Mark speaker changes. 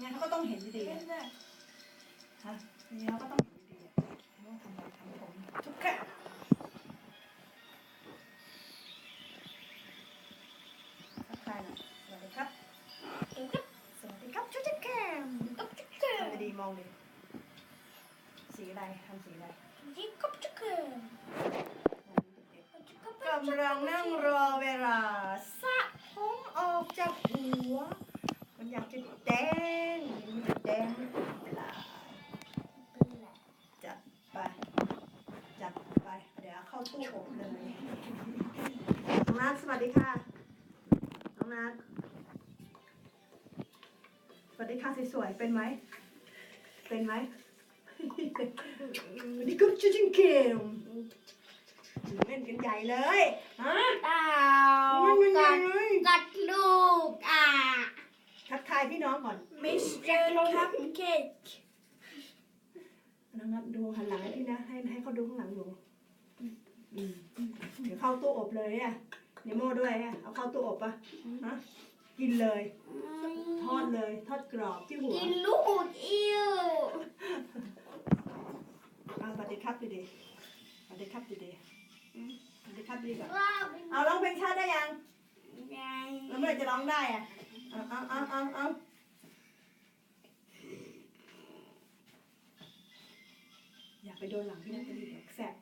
Speaker 1: งั้นเขาก็ต้องเห็นดีๆอะฮะงั้เขาก็ต้องเห็นดีๆอะต้องทำแบบทำผมทุกแค่ทักทายหน่อยสวัสดีครับ สวัสดีครับชุดแคมทำดีๆมองดิสีอะไรทำสีอะไรมองดิเด็กๆกำลังนั่งรอเวลาสระผมออกจากหั เดี๋ยวเข้าตู้อบเลยน้องนัทสวัสดีค่ะ น้องนัทสวัสดีค่ะสวยๆเป็นไหม เป็นไหมนี่ก็ชุดจิงเกมเล่นกันใหญ่เลยฮะ
Speaker 2: ดา
Speaker 1: เล่นกันใหญ่เลย
Speaker 2: กัดลูกอะ
Speaker 1: ทักทายพี่น้องก่อน
Speaker 2: มิสเตอร์คัพเค้ก
Speaker 1: น้องนับดูหันหลังให้พี่นะ ให้ให้เขาดูข้างหลังดูอืม เดี๋ยวเข้าตู้อบเลยอะเนโม่ด้วยอะเอาเข้าตู้อบปะฮะกินเลย ทอดเลย ทอดกรอบที่หัว
Speaker 2: กินลูกอิ้ว
Speaker 1: เอาสวัสดีครับดีๆสวัสดีครับดีๆสวัสดีครับดีก่อน
Speaker 2: ว้าว
Speaker 1: เอาร้องเพลงชาติได้ยัง
Speaker 2: ไง
Speaker 1: แล้วเมื่อไหร่จะร้องได้อะเอาเอาเอาเอาเอาอย่าไปโดนหลังพี่นัทดีเดี๋ยวแสบตา